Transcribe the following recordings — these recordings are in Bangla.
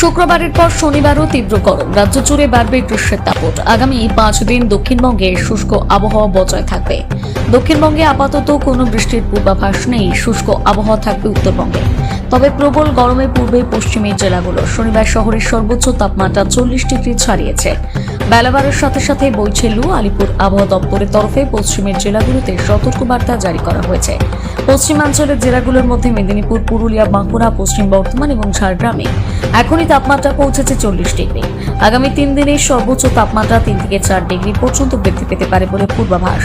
শুক্রবারের পর শনিবারও তীব্র গরম। রাজ্য জুড়ে বাড়বে গ্রীষ্মের তাপট আগামী পাঁচ দিন দক্ষিণবঙ্গে শুষ্ক আবহাওয়া বজায় থাকবে। দক্ষিণবঙ্গে আপাতত কোনো বৃষ্টির পূর্বাভাস নেই। শুষ্ক আবহাওয়া থাকবে উত্তরবঙ্গে। তবে প্রবল গরমের পূর্বে পশ্চিমের জেলাগুলো। শনিবার শহরের সর্বোচ্চ তাপমাত্রা চল্লিশ ডিগ্রি ছাড়িয়েছে। বেলাবারের সাথে সাথে বইছে লু আলিপুর আবহাওয়া দপ্তরের তরফে পশ্চিমের জেলাগুলোতে সতর্কবার্তা জারি করা হয়েছে। পশ্চিমাঞ্চলের জেলাগুলোর মধ্যে মেদিনীপুর, পুরুলিয়া, বাঁকুড়া, পশ্চিম বর্ধমান এবং ঝাড়গ্রামে এখনই তাপমাত্রা পৌঁছেছে চল্লিশ ডিগ্রি। আগামী তিন দিনে সর্বোচ্চ তাপমাত্রা তিন থেকে চার ডিগ্রি পর্যন্ত বৃদ্ধি পেতে পারে বলে পূর্বাভাস।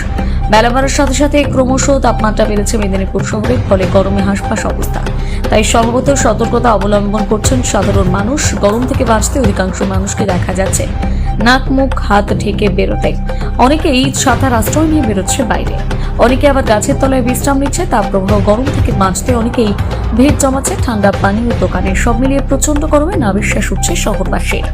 বেলাবারের সাথে সাথে ক্রমশ তাপমাত্রা বেড়েছে মেদিনীপুর শহরে, ফলে গরমে হাসপাস অবস্থা। তাই সম্ভবত সতর্কতা অবলম্বন করছেন সাধারণ মানুষ। গরম থেকে বাঁচতে অধিকাংশ মানুষকে দেখা যাচ্ছে। নাক, মুখ, হাত ঢেকে বেরোতে। অনেকেই ছাতার আশ্রয় নিয়ে বেরোচ্ছে বাইরে। অনেকে আবার গাছের তলায় বিশ্রাম নিচ্ছে। তাপপ্রবাহ গরম থেকে বাঁচতে অনেকেই ভিড় জমাচ্ছে। ঠান্ডা পানি ও দোকানে সব মিলিয়ে প্রচণ্ড গরমে না বিশ্বাস উঠছে শহরবাসীর।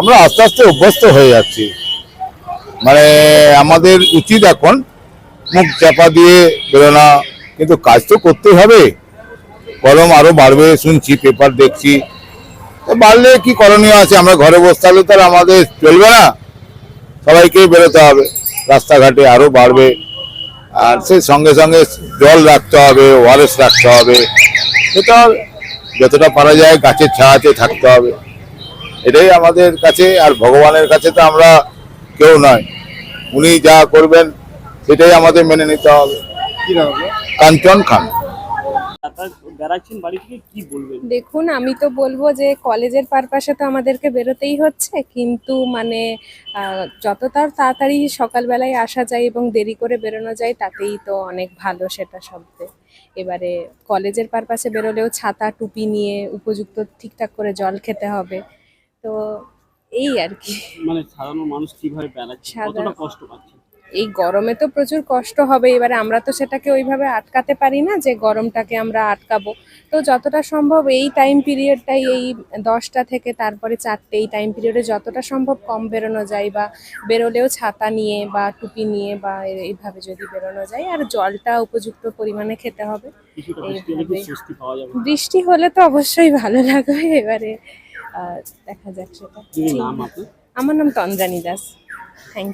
আমরা আস্তে আস্তে অভ্যস্ত হয়ে যাচ্ছি। মানে আমাদের উচিত এখন মুখ চাপা দিয়ে বেরোনা, কিন্তু কাজ তো করতেই হবে। গরম আরও বাড়বে, শুনছি, পেপার দেখছি। তো বাড়লে কি করণীয় আছে? আমরা ঘরে বসে থাকলে তো আমাদের চলবে না। সবাইকেই বেরোতে হবে। রাস্তাঘাটে আরও বাড়বে। আর সেই সঙ্গে সঙ্গে জল রাখতে হবে, ওয়ারেস রাখতে হবে। সেটা যতটা পারা যায় গাছের ছায়াতে থাকতে হবে। এটাই আমাদের কাছে আর ভগবানের কাছে তো আমরা কেউ নয়। উনি যা করবেন সেটাই আমাদের মেনে নিতে হবে? কাঞ্চন খান। দেখুন আমি তো বলব যে কলেজের পারপাসে তো আমাদেরকে বেরোতেই হচ্ছে কিন্তু মানে যত তার তাড়াতাড়ি সকালবেলায় আসা যায় এবং দেরি করে বেরোনো যায় তাতেই তো অনেক ভালো সেটা শব্দে এবারে কলেজের পারপাসে বেরোলেও ছাতা টুপি নিয়ে উপযুক্ত ঠিকঠাক করে জল খেতে হবে। তো এই আর কি। মানে সাধারণ মানুষ কীভাবে বেড়াচ্ছে? কতটা কষ্ট পাচ্ছে? এই গরমে তো প্রচুর কষ্ট হবে। এবারে আমরা তো সেটাকে ওইভাবে আটকাতে পারি না যে গরমটাকে আমরা আটকাবো। তো যতটা সম্ভব এই টাইম পিরিয়ডটাই এই দশটা থেকে তারপরে চারটে এই টাইম পিরিয়ডে যতটা সম্ভব কম বেরোনো যায় বা বেরোলেও ছাতা নিয়ে বা টুপি নিয়ে বা এইভাবে যদি বেরোনো যায় আর জলটা উপযুক্ত পরিমাণে খেতে হবে। বৃষ্টি হলে তো অবশ্যই ভালো লাগবে। এবারে দেখা যাচ্ছে সেটা। আমার নাম তন্দ্রানী দাস। থ্যাংক